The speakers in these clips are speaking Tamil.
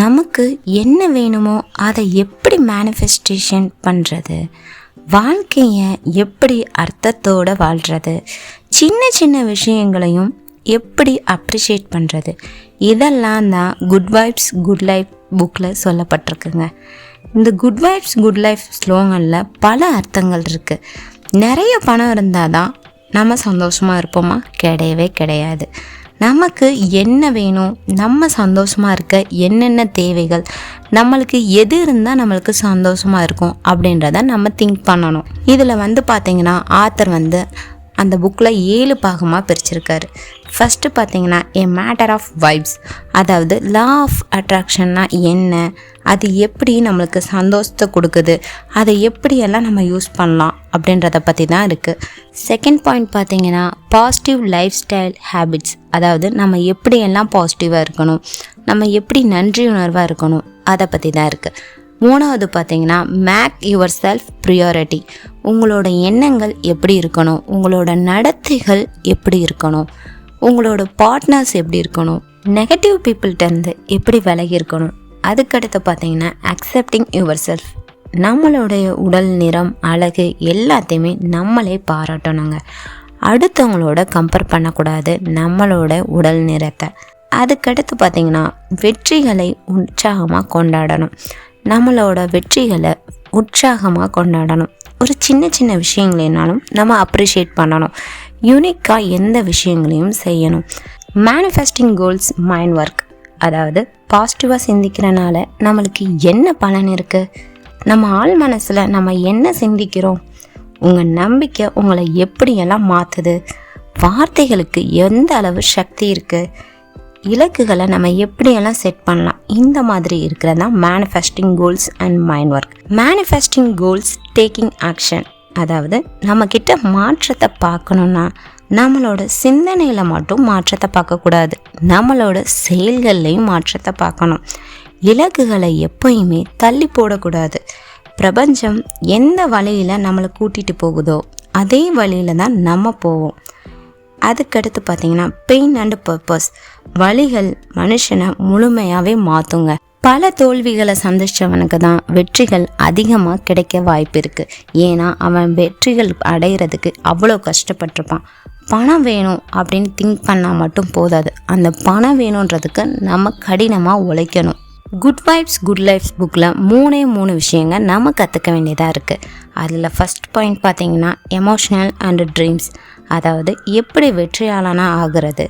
நமக்கு என்ன வேணுமோ அதை எப்படி மேனிஃபெஸ்டேஷன் பண்ணுறது வாழ்க்கையை எப்படி அர்த்தத்தோடு வாழ்கிறது சின்ன சின்ன விஷயங்களையும் எப்படி அப்ரிஷியேட் பண்ணுறது இதெல்லாம் தான் குட் வைப்ஸ் குட் லைஃப் புக்கில் சொல்லப்பட்டிருக்குங்க. இந்த குட் வைப்ஸ் குட் லைஃப் ஸ்லோகனில் பல அர்த்தங்கள் இருக்குது நிறைய பணம் இருந்தால் தான் நம்ம சந்தோஷமாக இருப்போமா? கிடையவே கிடையாது. நமக்கு என்ன வேணும்? நம்ம சந்தோஷமாக இருக்க என்னென்ன தேவைகள்? நம்மளுக்கு எது இருந்தால் நம்மளுக்கு சந்தோஷமாக இருக்கும் அப்படின்றத நம்ம திங்க் பண்ணணும். இதில் வந்து பார்த்திங்கன்னா ஆத்தர் வந்து அந்த புக்கில் ஏழு பாகமாக பிரிச்சிருக்காரு. ஃபஸ்ட்டு பார்த்தீங்கன்னா ஏ மேட்டர் ஆஃப் வைப்ஸ் அதாவது லா ஆஃப் அட்ராக்ஷன்னா என்ன? அது எப்படி நம்மளுக்கு சந்தோஷத்தை கொடுக்குது? அதை எப்படியெல்லாம் நம்ம யூஸ் பண்ணலாம்? அப்படின்றத பற்றி தான் இருக்குது செகண்ட் பாயிண்ட் பார்த்தீங்கன்னா பாசிட்டிவ் லைஃப் ஸ்டைல் ஹேபிட்ஸ் அதாவது நம்ம எப்படியெல்லாம் பாசிட்டிவாக இருக்கணும்? நம்ம எப்படி நன்றி உணர்வாக இருக்கணும்? அதை பற்றி தான் இருக்குது மூணாவது பார்த்தீங்கன்னா மேக் யுவர் செல்ஃப் ப்ரியாரிட்டி உங்களோட எண்ணங்கள் எப்படி இருக்கணும்? உங்களோட நடத்தைகள் எப்படி இருக்கணும்? உங்களோட பார்ட்னர்ஸ் எப்படி இருக்கணும்? நெகட்டிவ் பீப்புள்கிட்டருந்து எப்படி விலகி இருக்கணும்? அதுக்கடுத்து பார்த்தீங்கன்னா அக்செப்டிங் யுவர் செல்ஃப் நம்மளுடைய உடல் நிறம் அழகு எல்லாத்தையுமே நம்மளே பாராட்டணுங்க. அடுத்தவங்களோட கம்பேர் பண்ணக்கூடாது. நம்மளோட உடல் நிறத்தை. அதுக்கடுத்து பார்த்தீங்கன்னா வெற்றிகளை உற்சாகமாக கொண்டாடணும். நம்மளோட வெற்றிகளை உற்சாகமாக கொண்டாடணும். ஒரு சின்ன சின்ன விஷயங்களேனாலும் நம்ம அப்ரிஷியேட் பண்ணணும். யூனிக்காக எந்த விஷயங்களையும் செய்யணும். மேனிஃபெஸ்டிங் கோல்ஸ் மைண்ட் ஒர்க் அதாவது பாசிட்டிவாக சிந்திக்கிறனால நம்மளுக்கு என்ன பலன் இருக்குது நம்ம ஆள் மனசில் நம்ம என்ன சிந்திக்கிறோம்? உங்கள் நம்பிக்கை உங்களை எப்படியெல்லாம் மாற்றுது வார்த்தைகளுக்கு எந்த அளவு சக்தி இருக்குது இலக்குகளை நம்ம எப்படியெல்லாம் செட் பண்ணலாம்? இந்த மாதிரி இருக்கிறது தான் manifesting goals and mind work manifesting goals taking action அதாவது நம்மக்கிட்ட மாற்றத்தை பார்க்கணுன்னா நம்மளோட சிந்தனையில் மட்டும் மாற்றத்தை பார்க்கக்கூடாது நம்மளோட செயல்கள்லையும் மாற்றத்தை பார்க்கணும். இலக்குகளை எப்பயுமே தள்ளி போடக்கூடாது. பிரபஞ்சம் எந்த வழியில் நம்மளை கூட்டிகிட்டு போகுதோ அதே வழியில் தான் நம்ம போவோம். அதுக்கடுத்து பார்த்திங்கன்னா பெயின் அண்ட் பர்பஸ் வழிகள் மனுஷனை முழுமையாகவே மாற்றுங்க பல தோல்விகளை சந்திச்சவனுக்கு தான் வெற்றிகள் அதிகமாக கிடைக்க வாய்ப்பு இருக்குது ஏன்னா அவன் வெற்றிகள் அடையிறதுக்கு அவ்வளோ கஷ்டப்பட்டிருப்பான். பணம் வேணும் அப்படின்னு திங்க் பண்ணால் மட்டும் போதாது. அந்த பணம் வேணுன்றதுக்கு நம்ம கடினமாக உழைக்கணும். குட் வைப்ஸ் குட் லைஃப்ஸ் புக்கில் மூணே மூணு விஷயங்க நம்ம கற்றுக்க வேண்டியதாக இருக்குது அதில் ஃபஸ்ட் பாயிண்ட் பார்த்தீங்கன்னா எமோஷ்னல் அண்ட் ட்ரீம்ஸ் அதாவது எப்படி வெற்றியாளனாக ஆகிறது?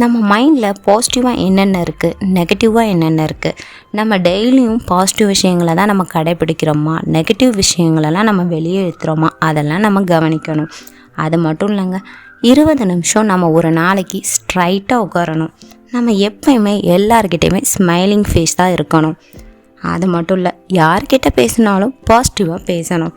நம்ம மைண்டில் பாசிட்டிவாக என்னென்ன இருக்குது நெகட்டிவாக என்னென்ன இருக்குது நம்ம டெய்லியும் பாசிட்டிவ் விஷயங்களை தான் நம்ம கடைப்பிடிக்கிறோமா? நெகட்டிவ் விஷயங்களெல்லாம் நம்ம வெளியே எடுத்துகிறோமா அதெல்லாம் நம்ம கவனிக்கணும். அது மட்டும் இல்லைங்க. இருபது நிமிஷம் நம்ம ஒரு நாளைக்கு ஸ்ட்ரைட்டாக உட்காரணும். நம்ம எப்பயுமே எல்லாருக்கிட்டேயுமே ஸ்மைலிங் ஃபேஸ் தான் இருக்கணும். அது மட்டும் இல்லை யார்கிட்ட பேசினாலும் பாசிட்டிவாக பேசணும்.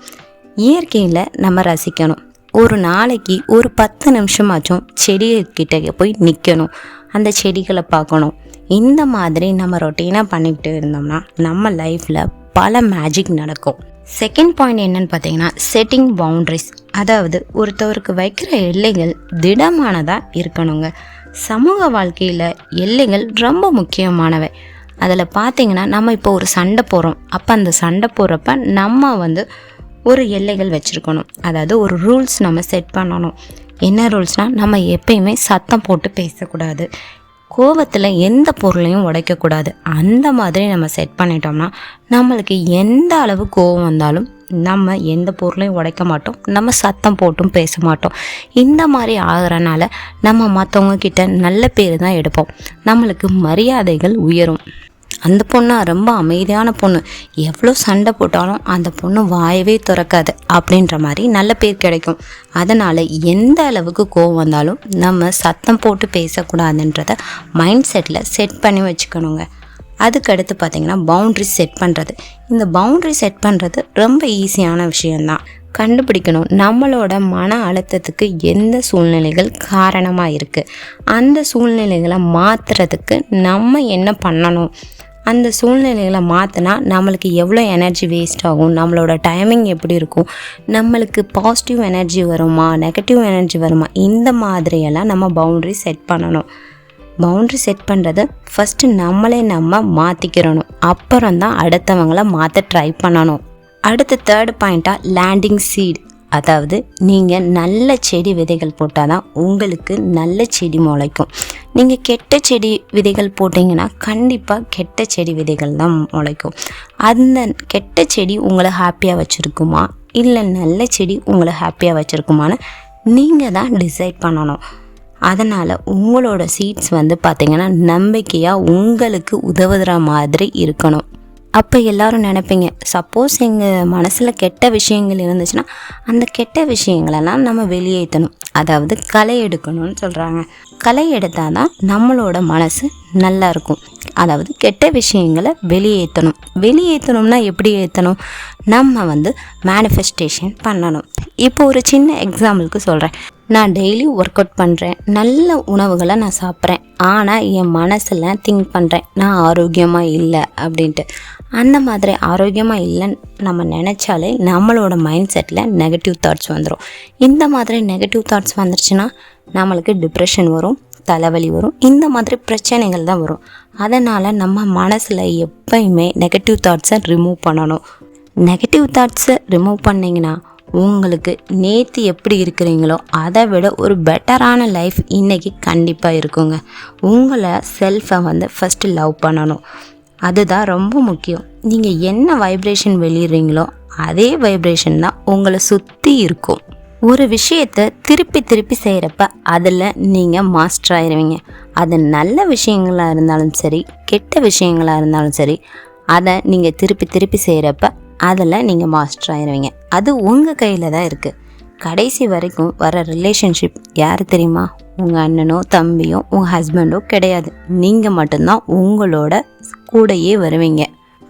இயற்கையில் நம்ம ரசிக்கணும். ஒரு நாளைக்கு ஒரு பத்து நிமிஷமாச்சும் செடிகிட்ட போய் நிற்கணும் அந்த செடிகளை பார்க்கணும். இந்த மாதிரி நம்ம ரொட்டீனாக பண்ணிக்கிட்டு இருந்தோம்னா நம்ம லைஃப்பில் பல மேஜிக் நடக்கும். செகண்ட் பாயிண்ட் என்னன்னு பார்த்தீங்கன்னா செட்டிங் பவுண்ட்ரிஸ் அதாவது ஒருத்தவருக்கு வைக்கிற எல்லைகள் திடமானதாக இருக்கணுங்க. சமூக வாழ்க்கையில் எல்லைகள் ரொம்ப முக்கியமானவை. அதில் பார்த்தீங்கன்னா நம்ம இப்போ ஒரு சண்டை போகிறோம் அப்போ அந்த சண்டை போடுறப்ப நம்ம வந்து ஒரு எல்லைகள் வச்சுருக்கணும். அதாவது ஒரு ரூல்ஸ் நம்ம செட் பண்ணணும். என்ன ரூல்ஸ்னால் நம்ம எப்பயுமே சத்தம் போட்டு பேசக்கூடாது. கோவத்தில் எந்த பொருளையும் உடைக்கக்கூடாது. அந்த மாதிரி நம்ம செட் பண்ணிட்டோம்னா நம்மளுக்கு எந்த அளவு கோவம் வந்தாலும் நம்ம எந்த பொருளையும் உடைக்க மாட்டோம். நம்ம சத்தம் போட்டும் பேச மாட்டோம். இந்த மாதிரி ஆகிறனால நம்ம மற்றவங்க கிட்ட நல்ல பேர் தான் எடுப்போம். நம்மளுக்கு மரியாதைகள் உயரும். அந்த பொண்ணா ரொம்ப அமைதியான பொண்ணு. எவ்வளோ சண்டை போட்டாலும் அந்த பொண்ணு வாயவே திறக்காது அப்படின்ற மாதிரி நல்ல பேர் கிடைக்கும். அதனால் எந்த அளவுக்கு கோவம் வந்தாலும் நம்ம சத்தம் போட்டு பேசக்கூடாதுன்றத மைண்ட் செட்டில் செட் பண்ணி வச்சுக்கணுங்க. அதுக்கடுத்து பார்த்திங்கன்னா பவுண்ட்ரி செட் பண்ணுறது இந்த பவுண்ட்ரி செட் பண்ணுறது ரொம்ப ஈஸியான விஷயந்தான் கண்டுபிடிக்கணும் நம்மளோட மன அழுத்தத்துக்கு எந்த சூழ்நிலைகள் காரணமாக இருக்குது அந்த சூழ்நிலைகளை மாற்றுறதுக்கு நம்ம என்ன பண்ணணும்? அந்த சூழ்நிலைகளை மாற்றினா நம்மளுக்கு எவ்வளோ எனர்ஜி வேஸ்ட் ஆகும்? நம்மளோட டைமிங் எப்படி இருக்கும்? நம்மளுக்கு பாசிட்டிவ் எனர்ஜி வருமா? நெகட்டிவ் எனர்ஜி வருமா? இந்த மாதிரியெல்லாம் நம்ம பவுண்ட்ரி செட் பண்ணணும். பவுண்ட்ரி செட் பண்ணுறது ஃபஸ்ட்டு நம்மளே நம்ம மாற்றிக்கிறணும் அப்புறம் தான் அடுத்தவங்கள மாற்ற ட்ரை பண்ணணும். அடுத்த தேர்ட் பாயிண்ட்டாக லேண்டிங் சீட் அதாவது நீங்கள் நல்ல செடி விதைகள் போட்டால் தான் உங்களுக்கு நல்ல செடி முளைக்கும். நீங்கள் கெட்ட செடி விதைகள் போட்டிங்கன்னா கண்டிப்பாக கெட்ட செடி விதைகள் தான் முளைக்கும். அந்த கெட்ட செடி உங்களை ஹாப்பியாக வச்சுருக்குமா? இல்லை நல்ல செடி உங்களை ஹாப்பியாக வச்சுருக்குமான்னு நீங்கள் தான் டிசைட் பண்ணணும். அதனால் உங்களோட சீட்ஸ் வந்து பார்த்திங்கன்னா நம்பிக்கையாக உங்களுக்கு உதவுகிற மாதிரி இருக்கணும். அப்போ எல்லாரும் நினைப்பீங்க சப்போஸ் எங்கள் மனசில் கெட்ட விஷயங்கள் இருந்துச்சுன்னா அந்த கெட்ட விஷயங்களெல்லாம் நம்ம வெளியேற்றணும். அதாவது களை எடுக்கணும்னு சொல்கிறாங்க களை எடுத்தால் தான் நம்மளோட மனசு நல்லா இருக்கும். அதாவது கெட்ட விஷயங்களை வெளியேற்றணும். வெளியேற்றணும்னா எப்படி ஏற்றணும்? நம்ம வந்து மேனிஃபெஸ்டேஷன் பண்ணணும். இப்போ ஒரு சின்ன எக்ஸாம்பிளுக்கு சொல்கிறேன் நான் டெய்லி ஒர்க் அவுட் பண்ணுறேன் நல்ல உணவுகளை நான் சாப்பிட்றேன். ஆனால் என் மனசில் திங்க் பண்ணுறேன் நான் ஆரோக்கியமாக இல்லை அப்படின்ட்டு. அந்த மாதிரி ஆரோக்கியமாக இல்லைன்னு நம்ம நினச்சாலே நம்மளோட மைண்ட் செட்டில் நெகட்டிவ் தாட்ஸ் வந்துடும் இந்த மாதிரி நெகட்டிவ் தாட்ஸ் வந்துருச்சுன்னா நம்மளுக்கு டிப்ரெஷன் வரும் தலைவலி வரும் இந்த மாதிரி பிரச்சனைகள் தான் வரும். அதனால் நம்ம மனசில் எப்பயுமே நெகட்டிவ் தாட்ஸை ரிமூவ் பண்ணணும். நெகட்டிவ் தாட்ஸை ரிமூவ் பண்ணிங்கன்னா உங்களுக்கு நேற்று எப்படி இருக்கிறீங்களோ அதை விட ஒரு பெட்டரான லைஃப் இன்றைக்கி கண்டிப்பாக இருக்குங்க. உங்களை செல்ஃபை வந்து ஃபஸ்ட்டு லவ் பண்ணணும். அதுதான் ரொம்ப முக்கியம். நீங்கள் என்ன வைப்ரேஷன் வெளியிடுறீங்களோ அதே வைப்ரேஷன் தான் உங்களை சுற்றி இருக்கும். ஒரு விஷயத்தை திருப்பி திருப்பி செய்கிறப்ப அதில் நீங்கள் மாஸ்டர் ஆயிடுவீங்க அது நல்ல விஷயங்களாக இருந்தாலும் சரி கெட்ட விஷயங்களாக இருந்தாலும் சரி அதை நீங்கள் திருப்பி திருப்பி செய்கிறப்ப அதில் நீங்கள் மாஸ்டர் ஆயிடுவீங்க அது உங்கள் கையில் தான் இருக்குது கடைசி வரைக்கும் வர ரிலேஷன்ஷிப் யார் தெரியுமா? உங்கள் அண்ணனோ தம்பியோ உங்கள் ஹஸ்பண்டோ கிடையாது. நீங்கள் மட்டும்தான் உங்களோட கூடையே வருவீங்க.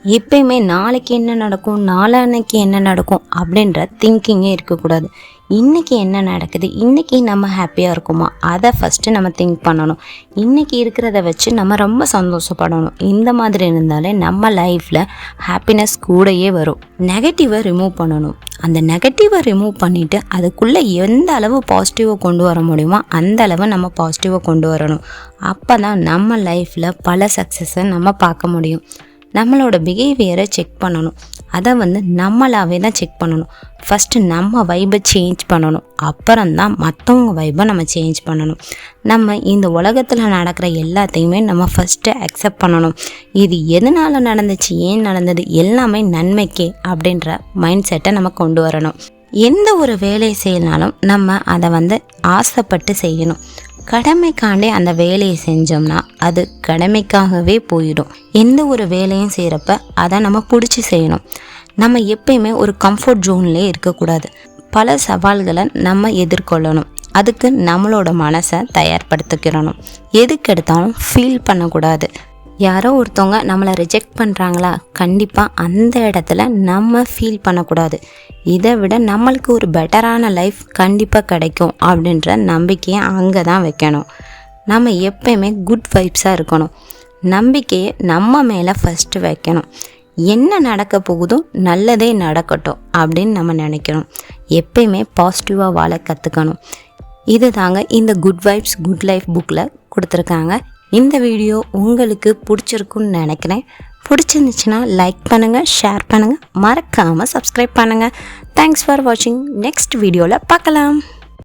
எப்பயுமே நாளைக்கு என்ன நடக்கும் நாளான்னைக்கு என்ன நடக்கும் அப்படின்ற திங்கிங்கே இருக்கக்கூடாது. இன்றைக்கி என்ன நடக்குது? இன்றைக்கி நம்ம ஹாப்பியாக இருக்குமா? அதை ஃபஸ்ட்டு நம்ம திங்க் பண்ணணும். இன்றைக்கி இருக்கிறத வச்சு நம்ம ரொம்ப சந்தோஷப்படணும். இந்த மாதிரி இருந்தாலே நம்ம லைஃப்பில் ஹாப்பினஸ் கூடயே வரும். நெகட்டிவை ரிமூவ் பண்ணணும். அந்த நெகட்டிவை ரிமூவ் பண்ணிவிட்டு அதுக்குள்ளே எந்த அளவு பாசிட்டிவை கொண்டு வர முடியுமோ அந்த அளவு நம்ம பாசிட்டிவை கொண்டு வரணும். அப்போ தான் நம்ம லைஃப்பில் பல சக்ஸஸை நம்ம பார்க்க முடியும். நம்மளோட பிஹேவியரை செக் பண்ணணும். அதை வந்து நம்மளாவே தான் செக் பண்ணணும். ஃபஸ்ட்டு நம்ம வைபை சேஞ்ச் பண்ணணும். அப்புறம் தான் மற்றவங்க வைபை நம்ம சேஞ்ச் பண்ணணும். நம்ம இந்த உலகத்தில் நடக்கிற எல்லாத்தையுமே நம்ம ஃபஸ்ட்டு அக்செப்ட் பண்ணணும். இது எதனால் நடந்துச்சு ஏன் நடந்தது எல்லாமே நன்மைக்கே அப்படின்ற மைண்ட் செட்டை நம்ம கொண்டு வரணும். எந்த ஒரு வேலையை செய்யனாலும் நம்ம அதை வந்து ஆசைப்பட்டு செய்யணும். கடமைக்காண்டே அந்த வேலையை செஞ்சோம்னா அது கடமைக்காகவே போயிடும். எந்த ஒரு வேலையும் செய்கிறப்ப அதை நம்ம பிடிச்சி செய்யணும். நம்ம எப்பயுமே ஒரு கம்ஃபர்ட் ஜோன்லேயே இருக்கக்கூடாது. பல சவால்களை நம்ம எதிர்கொள்ளணும். அதுக்கு நம்மளோட மனசை தயார்படுத்திக்கிறணும். எதுக்கு எடுத்தாலும் ஃபீல் பண்ணக்கூடாது. யாரோ ஒருத்தவங்க நம்மளை ரிஜெக்ட் பண்ணுறாங்களா கண்டிப்பாக அந்த இடத்துல நம்ம ஃபீல் பண்ணக்கூடாது. இதை விட நம்மளுக்கு ஒரு பெட்டரான லைஃப் கண்டிப்பாக கிடைக்கும் அப்படின்ற நம்பிக்கையை அங்கே தான் வைக்கணும். நம்ம எப்பயுமே குட் வைப்ஸாக இருக்கணும். நம்பிக்கையை நம்ம மேலே ஃபஸ்ட்டு வைக்கணும். என்ன நடக்க போகுதோ நல்லதே நடக்கட்டும் அப்படின்னு நம்ம நினைக்கணும். எப்பயுமே பாசிட்டிவாக வாழ கற்றுக்கணும் இது தாங்க இந்த குட் வைப்ஸ் குட் லைஃப் புக்கில் கொடுத்துருக்காங்க. இந்த வீடியோ உங்களுக்கு பிடிச்சிருக்குன்னு நினைக்கிறேன். பிடிச்சிருந்துச்சுன்னா லைக் பண்ணுங்கள் ஷேர் பண்ணுங்கள் மறக்காமல் சப்ஸ்கிரைப் பண்ணுங்கள் தேங்க்ஸ் ஃபார் வாட்சிங் நெக்ஸ்ட் வீடியோவில் பார்க்கலாம்.